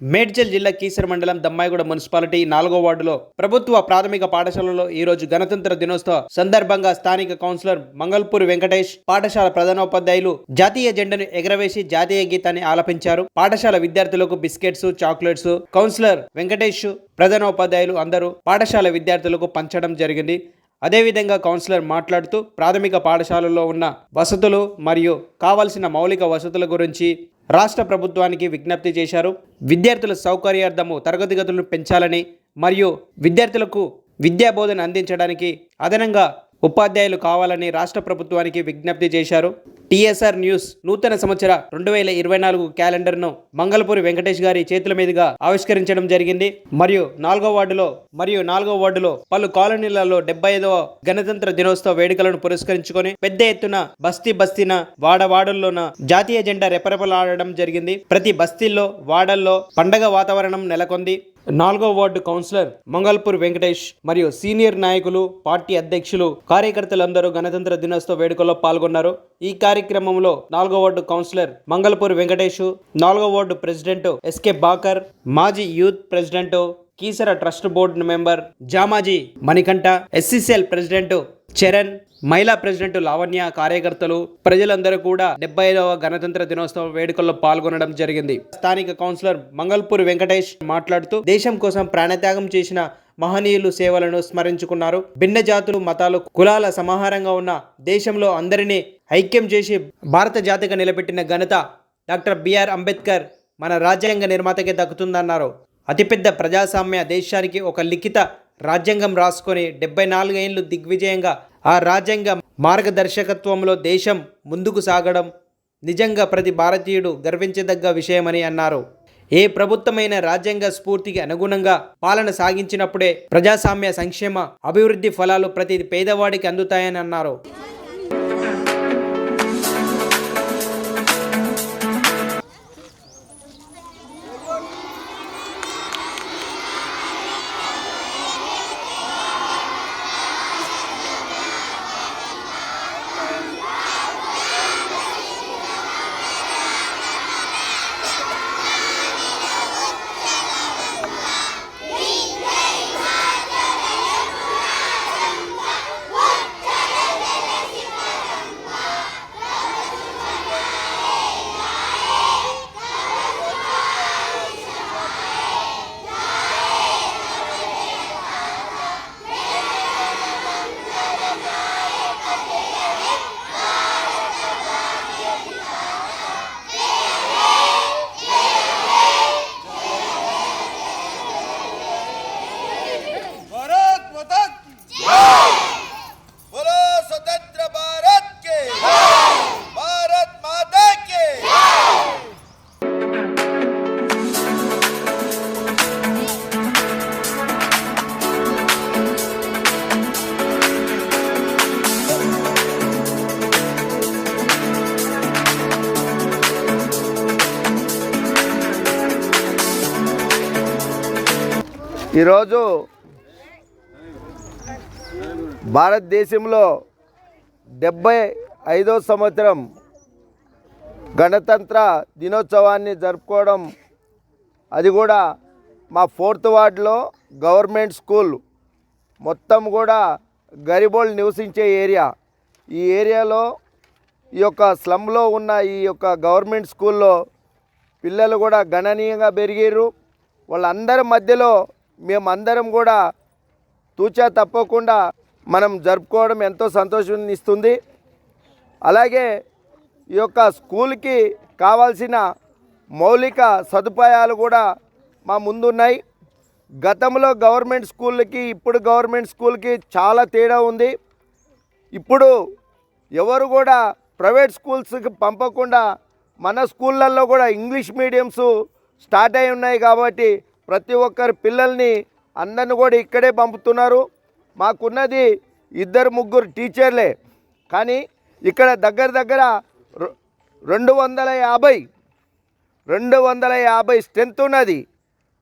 మేడ్చల్ జిల్లా కీసర మండలం దమ్మాయిగూడ మున్సిపాలిటీ నాలుగో వార్డులో ప్రభుత్వ ప్రాథమిక పాఠశాలలో ఈ రోజు గణతంత్ర దినోత్సవ సందర్భంగా స్థానిక కౌన్సిలర్ మంగళపూరి వెంకటేష్ పాఠశాల ప్రధానోపాధ్యాయులు జాతీయ జెండాను ఎగరవేసి జాతీయ గీతాన్ని ఆలపించారు. పాఠశాల విద్యార్థులకు బిస్కెట్స్ చాక్లెట్స్ కౌన్సిలర్ వెంకటేష్ ప్రధానోపాధ్యాయులు అందరూ పాఠశాల విద్యార్థులకు పంచడం జరిగింది. అదేవిధంగా కౌన్సిలర్ మాట్లాడుతూ ప్రాథమిక పాఠశాలలో ఉన్న వసతులు మరియు కావలసిన మౌలిక వసతుల గురించి రాష్ట్ర ప్రభుత్వానికి విజ్ఞప్తి చేశారు. విద్యార్థుల సౌకర్యార్థము తరగతి గదులను పెంచాలని మరియు విద్యార్థులకు విద్యా బోధన అందించడానికి అదనంగా ఉపాధ్యాయులు కావాలని రాష్ట్ర ప్రభుత్వానికి విజ్ఞప్తి చేశారు. టీఎస్ఆర్ న్యూస్ నూతన సంవత్సర రెండు వేల ఇరవై నాలుగు క్యాలెండర్ను మంగళపూరి వెంకటేష్ గారి చేతుల మీదుగా ఆవిష్కరించడం జరిగింది. మరియు నాలుగో వార్డులో మరియు నాలుగో వార్డులో పలు కాలనీలలో డెబ్బై ఐదవ గణతంత్ర దినోత్సవ వేడుకలను పురస్కరించుకొని పెద్ద ఎత్తున బస్తీ బస్తీన వాడవాడల్లోన జాతీయ జెండా రెపరెపలాడడం జరిగింది. ప్రతి బస్తీల్లో వాడల్లో పండగ వాతావరణం నెలకొంది. నాలుగో వార్డు కౌన్సిలర్ మంగళపూర్ వెంకటేష్ మరియు సీనియర్ నాయకులు పార్టీ అధ్యక్షులు కార్యకర్తలందరూ గణతంత్ర దినోత్సవ వేడుకల్లో పాల్గొన్నారు. ఈ కార్యక్రమంలో నాలుగో వార్డు కౌన్సిలర్ మంగళపూర్ వెంకటేష్ నాలుగో వార్డు ప్రెసిడెంట్ ఎస్కే బాకర్ మాజీ youth president Keesara trust board member జామాజీ Manikanta SCCL president Charan మహిళా ప్రెసిడెంట్ లావణ్య కార్యకర్తలు ప్రజలందరూ కూడా డెబ్బై ఐదవ గణతంత్ర దినోత్సవ వేడుకల్లో పాల్గొనడం జరిగింది. స్థానిక కౌన్సిలర్ మంగల్పూర్ వెంకటేష్ మాట్లాడుతూ దేశం కోసం ప్రాణత్యాగం చేసిన మహనీయులు సేవలను స్మరించుకున్నారు. భిన్న జాతులు మతాలు కులాల సమాహారంగా ఉన్న దేశంలో అందరినీ ఐక్యం చేసి భారత జాతిగా నిలబెట్టిన ఘనత డాక్టర్ బిఆర్ అంబేద్కర్ మన రాజ్యాంగ నిర్మాతకే దక్కుతుందన్నారు. అతిపెద్ద ప్రజాస్వామ్య దేశానికి ఒక లిఖిత రాజ్యాంగం రాసుకొని డెబ్బై నాలుగేళ్ళు దిగ్విజయంగా ఆ రాజ్యాంగ మార్గదర్శకత్వంలో దేశం ముందుకు సాగడం నిజంగా ప్రతి భారతీయుడు గర్వించదగ్గ విషయమని అన్నారు. ఏ ప్రభుత్వమైన రాజ్యాంగ స్ఫూర్తికి అనుగుణంగా పాలన సాగించినప్పుడే ప్రజాస్వామ్య సంక్షేమ అభివృద్ధి ఫలాలు ప్రతి పేదవాడికి అందుతాయని అన్నారు. ఈరోజు భారతదేశంలో డెబ్బై ఐదో సంవత్సరం గణతంత్ర దినోత్సవాన్ని జరుపుకోవడం అది కూడా మా ఫోర్త్ వార్డులో గవర్నమెంట్ స్కూల్ మొత్తం కూడా గరిబోళ్ళు నివసించే ఏరియా. ఈ ఏరియాలో ఈ యొక్క స్లమ్లో ఉన్న ఈ యొక్క గవర్నమెంట్ స్కూల్లో పిల్లలు కూడా గణనీయంగా పెరిగారు వాళ్ళందరి మధ్యలో మేమందరం కూడా తూచా తప్పకుండా మనం జరుపుకోవడం ఎంతో సంతోషాన్ని ఇస్తుంది అలాగే ఈ యొక్క స్కూల్కి కావాల్సిన మౌలిక సదుపాయాలు కూడా మా ముందున్నాయి. గతంలో గవర్నమెంట్ స్కూళ్ళకి ఇప్పుడు గవర్నమెంట్ స్కూల్కి చాలా తేడా ఉంది. ఇప్పుడు ఎవరు కూడా ప్రైవేట్ స్కూల్స్కి పంపకుండా మన స్కూళ్ళల్లో కూడా ఇంగ్లీష్ మీడియంస్ స్టార్ట్ అయి ఉన్నాయి కాబట్టి ప్రతి ఒక్కరి పిల్లల్ని అందరిని కూడా ఇక్కడే పంపుతున్నారు. మాకున్నది ఇద్దరు ముగ్గురు టీచర్లే. కానీ ఇక్కడ దగ్గర దగ్గర రెండు వందల యాభై రెండు వందల యాభై స్ట్రెంత్ ఉన్నది.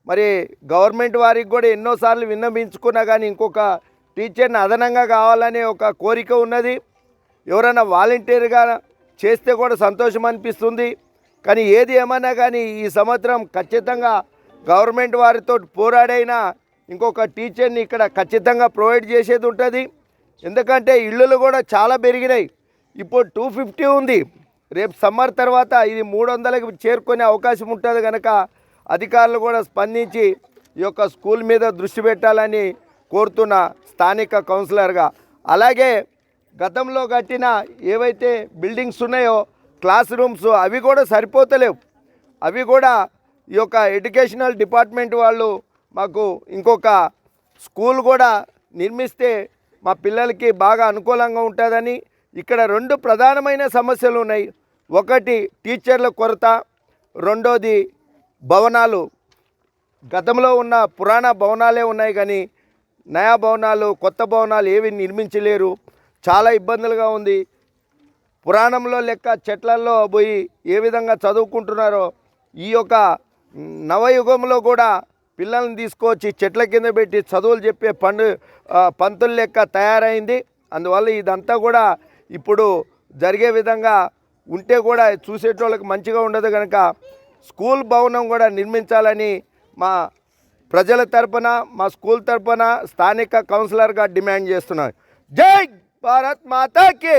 మరి గవర్నమెంట్ వారికి కూడా ఎన్నోసార్లు విన్నవించుకున్నా కానీ ఇంకొక టీచర్ని అదనంగా కావాలనే ఒక కోరిక ఉన్నది. ఎవరైనా వాలంటీర్గా చేస్తే కూడా సంతోషం అనిపిస్తుంది. కానీ ఏది ఏమన్నా కానీ ఈ సంవత్సరం ఖచ్చితంగా గవర్నమెంట్ వారితో పోరాడైనా ఇంకొక టీచర్ని ఇక్కడ ఖచ్చితంగా ప్రొవైడ్ చేసేది ఉంటుంది. ఎందుకంటే ఇళ్ళు కూడా చాలా పెరిగినాయి. ఇప్పుడు టూ ఫిఫ్టీ ఉంది. రేపు సమ్మర్ తర్వాత ఇది మూడు వందలకి చేరుకునే అవకాశం ఉంటుంది కనుక అధికారులు కూడా స్పందించి ఈ యొక్క స్కూల్ మీద దృష్టి పెట్టాలని కోరుతున్న స్థానిక కౌన్సిలర్గా. అలాగే గతంలో కట్టిన ఏవైతే బిల్డింగ్స్ ఉన్నాయో క్లాస్ రూమ్స్ అవి కూడా సరిపోతలేవు. అవి కూడా ఈ యొక్క ఎడ్యుకేషనల్ డిపార్ట్మెంట్ వాళ్ళు మాకు ఇంకొక స్కూల్ కూడా నిర్మిస్తే మా పిల్లలకి బాగా అనుకూలంగా ఉంటుందని ఇక్కడ రెండు ప్రధానమైన సమస్యలు ఉన్నాయి. ఒకటి టీచర్ల కొరత రెండోది భవనాలు. గతంలో ఉన్న పురాణ భవనాలే ఉన్నాయి కానీ నయా భవనాలు కొత్త భవనాలు ఏవి నిర్మించలేరు. చాలా ఇబ్బందులుగా ఉంది. పురాణంలో లెక్క చెట్లల్లో పోయి ఏ విధంగా చదువుకుంటున్నారో ఈ యొక్క నవయుగంలో కూడా పిల్లల్ని తీసుకొచ్చి చెట్ల కింద పెట్టి చదువులు చెప్పే పండు పంతుల లెక్క తయారైంది. అందువల్ల ఇదంతా కూడా ఇప్పుడు జరిగే విధంగా ఉంటే కూడా చూసేటోళ్ళకి మంచిగా ఉండదు కనుక స్కూల్ భవనం కూడా నిర్మించాలని మా ప్రజల తరపున మా స్కూల్ తరపున స్థానిక కౌన్సిలర్గా డిమాండ్ చేస్తున్నాను. జై భారత్ మాతాకి!